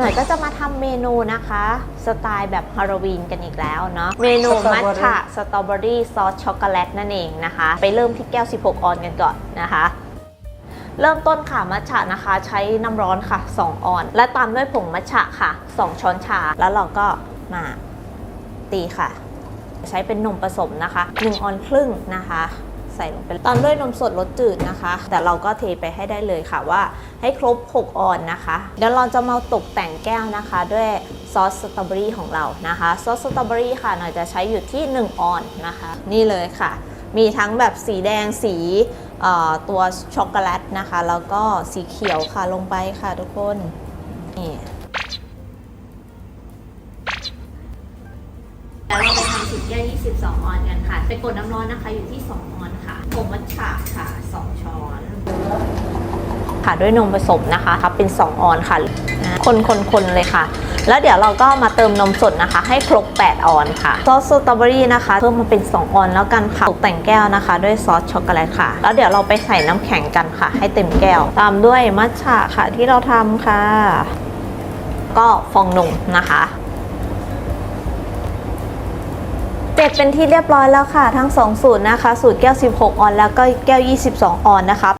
หน่อยก็จะมาทำเมนูนะคะ สไตล์แบบฮาโลวีนกันอีกแล้วเนาะเมนูมัทฉะสตรอเบอรี่ซอสช็อกโกแลตนั่นเองนะคะ ไปเริ่มที่แก้ว 16 ออนกันก่อนนะคะเริ่มต้นค่ะมัทฉะนะคะใช้น้ำร้อนค่ะ 2 ออน และตามด้วยผงมัทฉะค่ะ 2 ช้อนชา แล้วเราก็มาตีค่ะ ใช้เป็นนมผสมนะคะ 1 ออนครึ่งนะคะ ใส่ลงไปตามด้วยนมสดรสจืดนะคะ แต่เราก็เทไปให้ได้เลยค่ะว่า ให้ครบ 6 ออนนะคะเดี๋ยวเราจะมาตกแต่งแก้วนะคะ ด้วยซอสสตรอเบอรี่ของเรานะคะซอสสตรอเบอรี่ค่ะหน่อยจะใช้อยู่ที่ 1 ออนนะคะ นี่เลยค่ะ มีทั้งแบบสีแดงสีตัวช็อกโกแลตนะคะ แล้วก็สีเขียวค่ะลงไปค่ะทุกคนนี่ เราไปทำสุดแก้ว22 ออนกันค่ะไปกดน้ำร้อนนะคะอยู่ที่ 2 ออนค่ะผงมัทฉะค่ะ 2 ช้อน ค่ะด้วยนมผสมนะคะครับเป็น 2 ออนค่ะนะคนคนคนเลยค่ะ แล้วเดี๋ยวเราก็มาเติมนมสดนะคะ ให้ครบ 8 ออนค่ะ ซอสสตรอเบอรี่นะคะ เพิ่มมาเป็น 2 ออนแล้วกันค่ะตกแต่งแก้วนะคะ ด้วยซอสช็อกโกแลตค่ะ แล้วเดี๋ยวเราไปใส่น้ำแข็งกันค่ะ ให้เต็มแก้ว ตามด้วยมัทฉะค่ะที่เราทำค่ะ ก็ฟองนมนะคะ จเป็นที่เรียบร้อยแล้วค่ะ ทั้ง 2 สูตรนะคะ สูตรแก้ว 16 ออนแล้วก็แก้ว 22 ออนนะคะ